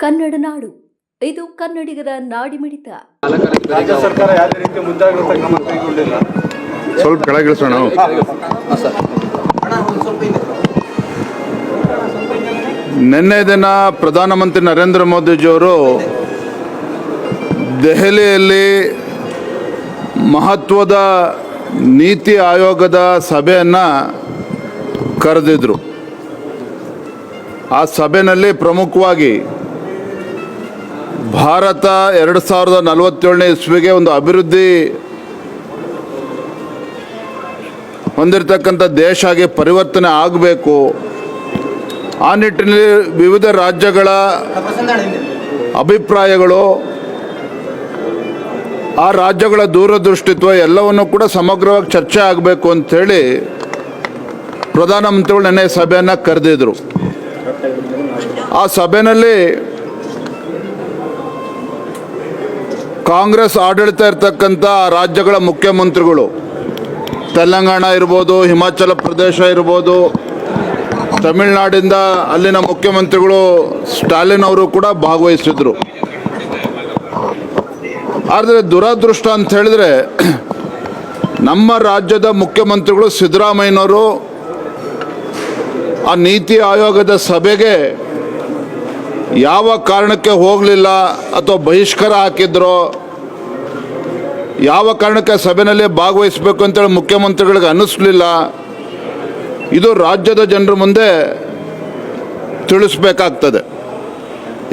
ಕನ್ನಡ ನಾಡು. ಇದು ಕನ್ನಡಿಗರ ನಾಡಿಮಿಡಿತ. ರಾಜ್ಯ ಸರ್ಕಾರ ಯಾವುದೇ ರೀತಿ ಮುಂದಾಗಿರುವ ಕ್ರಮ ಕೈಗೊಂಡಿಲ್ಲ. ಸ್ವಲ್ಪ ಕೆಳಗಿಳಿಸೋಣ ನಿನ್ನೆ ದಿನ ಪ್ರಧಾನಮಂತ್ರಿ ನರೇಂದ್ರ ಮೋದಿಜಿಯವರು ದೆಹಲಿಯಲ್ಲಿ ಮಹತ್ವದ ನೀತಿ ಆಯೋಗದ ಸಭೆಯನ್ನು ಕರೆದಿದ್ರು. ಆ ಸಭೆಯಲ್ಲಿ ಪ್ರಮುಖವಾಗಿ ಭಾರತ ಎರಡು ಸಾವಿರದ ನಲವತ್ತೇಳನೇ ಇಸ್ವಿಗೆ ಒಂದು ಅಭಿವೃದ್ಧಿ ಹೊಂದಿರತಕ್ಕಂಥ ದೇಶ ಆಗಿ ಪರಿವರ್ತನೆ ಆಗಬೇಕು. ಆ ನಿಟ್ಟಿನಲ್ಲಿ ವಿವಿಧ ರಾಜ್ಯಗಳ ಅಭಿಪ್ರಾಯಗಳು, ಆ ರಾಜ್ಯಗಳ ದೂರದೃಷ್ಟಿತ್ವ ಎಲ್ಲವನ್ನು ಕೂಡ ಸಮಗ್ರವಾಗಿ ಚರ್ಚೆ ಆಗಬೇಕು ಅಂಥೇಳಿ ಪ್ರಧಾನಮಂತ್ರಿಗಳು ನೆನ್ನೆ ಸಭೆಯನ್ನು ಕರೆದಿದ್ರು. ಆ ಸಭೆಯಲ್ಲಿ ಕಾಂಗ್ರೆಸ್ ಆಡಳಿತ ಇರತಕ್ಕಂಥ ರಾಜ್ಯಗಳ ಮುಖ್ಯಮಂತ್ರಿಗಳು, ತೆಲಂಗಾಣ ಇರ್ಬೋದು, ಹಿಮಾಚಲ ಪ್ರದೇಶ ಇರ್ಬೋದು, ತಮಿಳುನಾಡಿಂದ ಅಲ್ಲಿನ ಮುಖ್ಯಮಂತ್ರಿಗಳು ಸ್ಟಾಲಿನ್ ಅವರು ಕೂಡ ಭಾಗವಹಿಸಿದ್ರು. ಆದರೆ ದುರದೃಷ್ಟ ಅಂತ ಹೇಳಿದ್ರೆ, ನಮ್ಮ ರಾಜ್ಯದ ಮುಖ್ಯಮಂತ್ರಿಗಳು ಸಿದ್ದರಾಮಯ್ಯನವರು ಆ ನೀತಿ ಆಯೋಗದ ಸಭೆಗೆ ಯಾವ ಕಾರಣಕ್ಕೆ ಹೋಗಲಿಲ್ಲ ಅಥವಾ ಬಹಿಷ್ಕಾರ ಹಾಕಿದ್ರೋ, ಯಾವ ಕಾರಣಕ್ಕೆ ಸಭೆಯಲ್ಲಿ ಭಾಗವಹಿಸಬೇಕು ಅಂತೇಳಿ ಮುಖ್ಯಮಂತ್ರಿಗಳಿಗೆ ಅನ್ನಿಸ್ಲಿಲ್ಲ, ಇದು ರಾಜ್ಯದ ಜನರ ಮುಂದೆ ತಿಳಿಸ್ಬೇಕಾಗ್ತದೆ.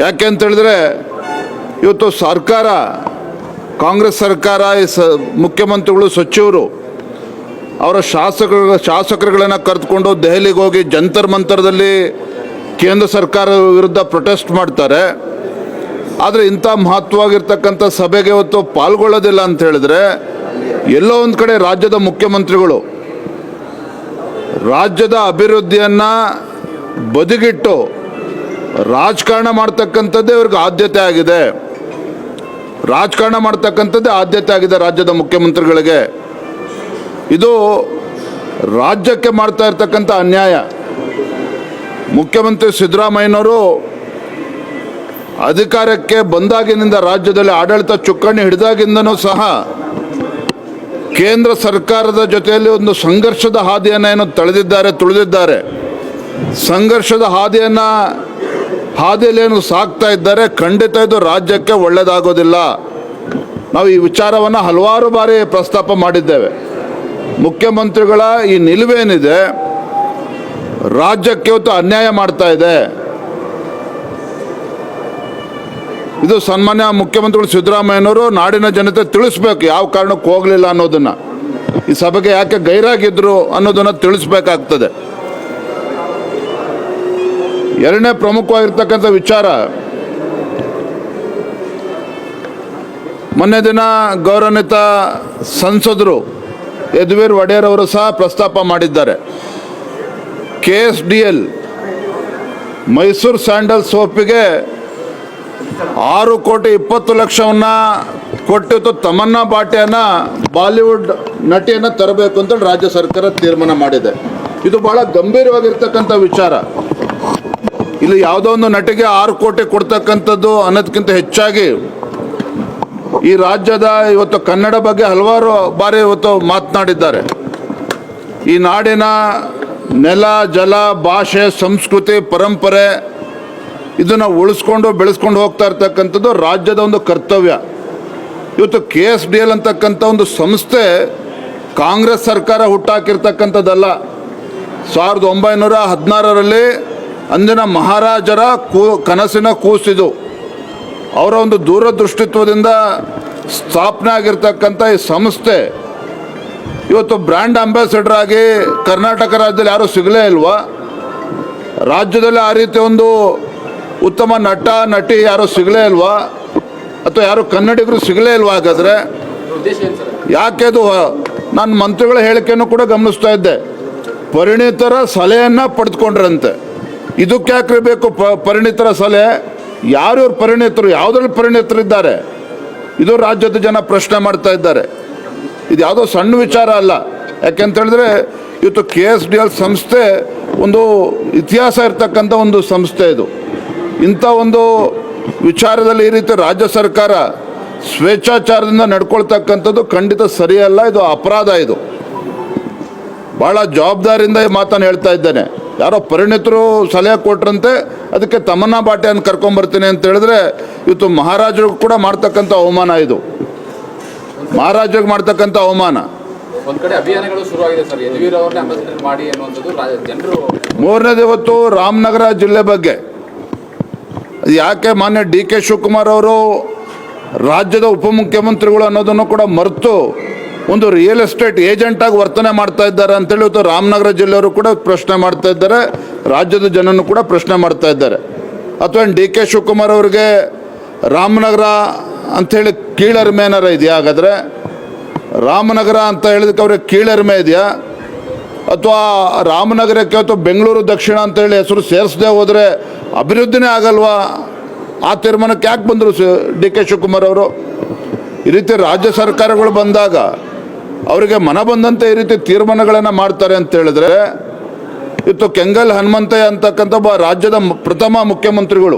ಯಾಕೆ ಅಂತೇಳಿದ್ರೆ ಇವತ್ತು ಸರ್ಕಾರ, ಕಾಂಗ್ರೆಸ್ ಸರ್ಕಾರ, ಈ ಸ ಮುಖ್ಯಮಂತ್ರಿಗಳು, ಸಚಿವರು, ಅವರ ಶಾಸಕರ ಶಾಸಕರುಗಳನ್ನು ಕರೆದುಕೊಂಡು ದೆಹಲಿಗೆ ಹೋಗಿ ಜಂತರ್ ಮಂತರದಲ್ಲಿ ಕೇಂದ್ರ ಸರ್ಕಾರ ವಿರುದ್ಧ ಪ್ರೊಟೆಸ್ಟ್ ಮಾಡ್ತಾರೆ. ಆದರೆ ಇಂಥ ಮಹತ್ವವಾಗಿರ್ತಕ್ಕಂಥ ಸಭೆಗೆ ಇವತ್ತು ಪಾಲ್ಗೊಳ್ಳೋದಿಲ್ಲ ಅಂತ ಹೇಳಿದ್ರೆ ಎಲ್ಲೋ ಒಂದು ಕಡೆ ರಾಜ್ಯದ ಮುಖ್ಯಮಂತ್ರಿಗಳು ರಾಜ್ಯದ ಅಭಿವೃದ್ಧಿಯನ್ನು ಬದಿಗಿಟ್ಟು ರಾಜಕಾರಣ ಮಾಡ್ತಕ್ಕಂಥದ್ದೇ ಇವ್ರಿಗೆ ಆದ್ಯತೆ ಆಗಿದೆ. ರಾಜಕಾರಣ ಮಾಡ್ತಕ್ಕಂಥದ್ದೇ ಆದ್ಯತೆ ಆಗಿದೆ ರಾಜ್ಯದ ಮುಖ್ಯಮಂತ್ರಿಗಳಿಗೆ. ಇದು ರಾಜ್ಯಕ್ಕೆ ಮಾಡ್ತಾ ಇರ್ತಕ್ಕಂಥ ಅನ್ಯಾಯ. ಮುಖ್ಯಮಂತ್ರಿ ಸಿದ್ದರಾಮಯ್ಯನವರು ಅಧಿಕಾರಕ್ಕೆ ಬಂದಾಗಿನಿಂದ ರಾಜ್ಯದಲ್ಲಿ ಆಡಳಿತ ಚುಕ್ಕಾಣಿ ಹಿಡಿದಾಗಿಂದನೂ ಸಹ ಕೇಂದ್ರ ಸರ್ಕಾರದ ಜೊತೆಯಲ್ಲಿ ಒಂದು ಸಂಘರ್ಷದ ಹಾದಿಯನ್ನು ಏನು ತಳೆದಿದ್ದಾರೆ, ತುಳಿದಿದ್ದಾರೆ. ಸಂಘರ್ಷದ ಹಾದಿಯನ್ನು ಹಾದಿಯಲ್ಲಿ ಏನು ಸಾಕ್ತಾ ಇದ್ದಾರೆ, ಖಂಡಿತ ಇದು ರಾಜ್ಯಕ್ಕೆ ಒಳ್ಳೆಯದಾಗೋದಿಲ್ಲ ನಾವು ಈ ವಿಚಾರವನ್ನು ಹಲವಾರು ಬಾರಿ ಪ್ರಸ್ತಾಪ ಮಾಡಿದ್ದೇವೆ. ಮುಖ್ಯಮಂತ್ರಿಗಳ ಈ ನಿಲುವೇನಿದೆ ರಾಜ್ಯಕ್ಕೆ ಇವತ್ತು ಅನ್ಯಾಯ ಮಾಡ್ತಾ ಇದೆ. ಇದು ಸನ್ಮಾನ್ಯ ಮುಖ್ಯಮಂತ್ರಿಗಳು ಸಿದ್ದರಾಮಯ್ಯನವರು ನಾಡಿನ ಜನತೆ ತಿಳಿಸ್ಬೇಕು ಯಾವ ಕಾರಣಕ್ಕೆ ಹೋಗಲಿಲ್ಲ ಅನ್ನೋದನ್ನ. ಈ ಸಭೆಗೆ ಯಾಕೆ ಗೈರಾಗಿದ್ರು ಅನ್ನೋದನ್ನ ತಿಳಿಸ್ಬೇಕಾಗ್ತದೆ. ಎರಡನೇ ಪ್ರಮುಖವಾಗಿರ್ತಕ್ಕಂಥ ವಿಚಾರ. ಮೊನ್ನೆ ದಿನ ಗೌರವಾನ್ವಿತ ಸಂಸದರು ಯದುವೀರ್ ಒಡೆಯರ್ ಅವರು ಸಹ ಪ್ರಸ್ತಾಪ ಮಾಡಿದ್ದಾರೆ. K S D L Mysore sandal ಸೋಪಿಗೆ ಆರು ಕೋಟಿ ಇಪ್ಪತ್ತು ಲಕ್ಷವನ್ನ ಕೊಟ್ಟಿತ್ತು ತಮನ್ನಾ ಬಾಟಿಯನ್ನ ಬಾಲಿವುಡ್ ನಟಿಯನ್ನು ತರಬೇಕು ಅಂತ ರಾಜ್ಯ ಸರ್ಕಾರ ತೀರ್ಮಾನ ಮಾಡಿದೆ. ಇದು ಬಹಳ ಗಂಭೀರವಾಗಿರ್ತಕ್ಕಂಥ ವಿಚಾರ. ಇಲ್ಲಿ ಯಾವುದೋ ಒಂದು ನಟಿಗೆ ಆರು ಕೋಟಿ ಕೊಡ್ತಕ್ಕಂಥದ್ದು ಅನ್ನೋದಕ್ಕಿಂತ ಹೆಚ್ಚಾಗಿ ಈ ರಾಜ್ಯದ ಇವತ್ತು ಕನ್ನಡ ಬಗ್ಗೆ ಹಲವಾರು ಬಾರಿ ಇವತ್ತು ಮಾತನಾಡಿದ್ದಾರೆ. ಈ ನಾಡಿನ ನೆಲ, ಜಲ, ಭಾಷೆ, ಸಂಸ್ಕೃತಿ, ಪರಂಪರೆ, ಇದನ್ನು ಉಳಿಸ್ಕೊಂಡು ಬೆಳೆಸ್ಕೊಂಡು ಹೋಗ್ತಾ ಇರ್ತಕ್ಕಂಥದ್ದು ರಾಜ್ಯದ ಒಂದು ಕರ್ತವ್ಯ. ಇವತ್ತು ಕೆ ಎಸ್ ಡಿ ಎಲ್ ಅಂತಕ್ಕಂಥ ಒಂದು ಸಂಸ್ಥೆ ಕಾಂಗ್ರೆಸ್ ಸರ್ಕಾರ ಹುಟ್ಟಾಕಿರ್ತಕ್ಕಂಥದ್ದಲ್ಲ. ಸಾವಿರದ ಒಂಬೈನೂರ ಹದಿನಾರರಲ್ಲಿ ಅಂದಿನ ಮಹಾರಾಜರ ಕೂ, ಕನಸಿನ ಕೂಸಿದು. ಅವರ ಒಂದು ದೂರದೃಷ್ಟಿತ್ವದಿಂದ ಸ್ಥಾಪನೆ ಆಗಿರ್ತಕ್ಕಂಥ ಈ ಸಂಸ್ಥೆ ಇವತ್ತು ಬ್ರ್ಯಾಂಡ್ ಅಂಬಾಸಿಡರ್ ಆಗಿ ಕರ್ನಾಟಕ ರಾಜ್ಯದಲ್ಲಿ ಯಾರೂ ಸಿಗಲೇ ಇಲ್ವಾ? ರಾಜ್ಯದಲ್ಲಿ ಆ ರೀತಿ ಒಂದು ಉತ್ತಮ ನಟ, ನಟಿ ಯಾರು ಸಿಗಲೇ ಇಲ್ವಾ? ಅಥವಾ ಯಾರು ಕನ್ನಡಿಗರು ಸಿಗಲೇ ಇಲ್ವಾ ಹಾಗಾದರೆ? ಯಾಕೆ ಅದು ನಾನು ಮಂತ್ರಿಗಳ ಹೇಳಿಕೆಯನ್ನು ಕೂಡ ಗಮನಿಸ್ತಾ ಇದ್ದೆ. ಪರಿಣಿತರ ಸಲಹೆಯನ್ನು ಪಡೆದುಕೊಂಡ್ರಂತೆ. ಇದಕ್ಕೆ ಯಾಕ್ರಿ ಬೇಕು ಪ, ಪರಿಣಿತರ ಸಲಹೆ? ಯಾರ್ಯಾರು ಪರಿಣಿತರು? ಯಾವುದ್ರಲ್ಲಿ ಪರಿಣಿತರಿದ್ದಾರೆ? ಇದು ರಾಜ್ಯದ ಜನ ಪ್ರಶ್ನೆ ಮಾಡ್ತಾ ಇದ್ದಾರೆ. ಇದು ಯಾವುದೋ ಸಣ್ಣ ವಿಚಾರ ಅಲ್ಲ. ಯಾಕೆಂತ ಹೇಳಿದ್ರೆ, ಇವತ್ತು ಕೆ ಎಸ್ ಡಿ ಎಲ್ ಸಂಸ್ಥೆ ಒಂದು ಇತಿಹಾಸ ಇರ್ತಕ್ಕಂಥ ಒಂದು ಸಂಸ್ಥೆ ಇದು. ಇಂಥ ಒಂದು ವಿಚಾರದಲ್ಲಿ ಈ ರೀತಿ ರಾಜ್ಯ ಸರ್ಕಾರ ಸ್ವೇಚ್ಛಾಚಾರದಿಂದ ನಡ್ಕೊಳ್ತಕ್ಕಂಥದ್ದು ಖಂಡಿತ ಸರಿಯಲ್ಲ, ಇದು ಅಪರಾಧ ಇದು. ಭಾಳ ಜವಾಬ್ದಾರಿಯಿಂದ ಈ ಮಾತನ್ನು ಹೇಳ್ತಾ ಇದ್ದೇನೆ. ಯಾರೋ ಪರಿಣಿತರು ಸಲಹೆ ಕೊಟ್ರಂತೆ, ಅದಕ್ಕೆ ತಮನ್ನಾ ಬಾಟೆಯನ್ನು ಕರ್ಕೊಂಬರ್ತೀನಿ ಅಂತ ಹೇಳಿದ್ರೆ, ಇವತ್ತು ಮಹಾರಾಜರು ಕೂಡ ಮಾಡ್ತಕ್ಕಂಥ ಅವಮಾನ ಇದು. ಮಹಾರಾಜರಿಗೆ ಮಾಡ್ತಕ್ಕಂಥ ಅವಮಾನ. ಒಂದ್ ಕಡೆ ಅಭಿಯಾನಗಳು ಶುರುವಾಗಿದೆ ಸರ್. ಯದುವೀರ್ ಅವ್ರನ್ನೇ ಅಂಬಾಸಿಡರ್ ಮಾಡಿ ಅನ್ನುವಂಥದ್ದು ಜನರು ಮೂರನೇದು ಇವತ್ತು ರಾಮನಗರ ಜಿಲ್ಲೆ ಬಗ್ಗೆ. ಅದು ಯಾಕೆ ಮಾನ್ಯ ಡಿ ಕೆ ಶಿವಕುಮಾರ್ ಅವರು ರಾಜ್ಯದ ಉಪಮುಖ್ಯಮಂತ್ರಿಗಳು ಅನ್ನೋದನ್ನು ಕೂಡ ಮರೆತು ಒಂದು ರಿಯಲ್ ಎಸ್ಟೇಟ್ ಏಜೆಂಟಾಗಿ ವರ್ತನೆ ಮಾಡ್ತಾ ಇದ್ದಾರೆ ಅಂತೇಳಿ ಇವತ್ತು ರಾಮನಗರ ಜಿಲ್ಲೆಯವರು ಕೂಡ ಪ್ರಶ್ನೆ ಮಾಡ್ತಾ ಇದ್ದಾರೆ. ರಾಜ್ಯದ ಜನನು ಕೂಡ ಪ್ರಶ್ನೆ ಮಾಡ್ತಾ ಇದ್ದಾರೆ. ಅಥವಾ ಡಿ ಕೆ ಶಿವಕುಮಾರ್ ಅವರಿಗೆ ರಾಮನಗರ ಅಂಥೇಳಿ ಕೀಳರಿಮೆ ಏನಾರ ಇದೆಯಾ? ಹಾಗಾದರೆ ರಾಮನಗರ ಅಂತ ಹೇಳಿದಕ್ಕೆ ಅವ್ರಿಗೆ ಕೀಳರಿಮೆ ಇದೆಯಾ? ಅಥವಾ ರಾಮನಗರಕ್ಕೆ ಅಥವಾ ಬೆಂಗಳೂರು ದಕ್ಷಿಣ ಅಂತೇಳಿ ಹೆಸರು ಸೇರಿಸದೆ ಹೋದರೆ ಅಭಿವೃದ್ಧಿನೇ ಆಗಲ್ವಾ? ಆ ತೀರ್ಮಾನಕ್ಕೆ ಯಾಕೆ ಬಂದರು ಡಿ ಕೆ ಶಿವಕುಮಾರ್ ಅವರು? ಈ ರೀತಿ ರಾಜ್ಯ ಸರ್ಕಾರಗಳು ಬಂದಾಗ ಅವರಿಗೆ ಮನ ಬಂದಂತೆ ಈ ರೀತಿ ತೀರ್ಮಾನಗಳನ್ನು ಮಾಡ್ತಾರೆ ಅಂತ ಹೇಳಿದ್ರೆ ಇತ್ತು ಕೆಂಗಲ್ ಹನುಮಂತಯ್ಯ ಅಂತಕ್ಕಂಥ ಒಬ್ಬ ರಾಜ್ಯದ ಪ್ರಥಮ ಮುಖ್ಯಮಂತ್ರಿಗಳು.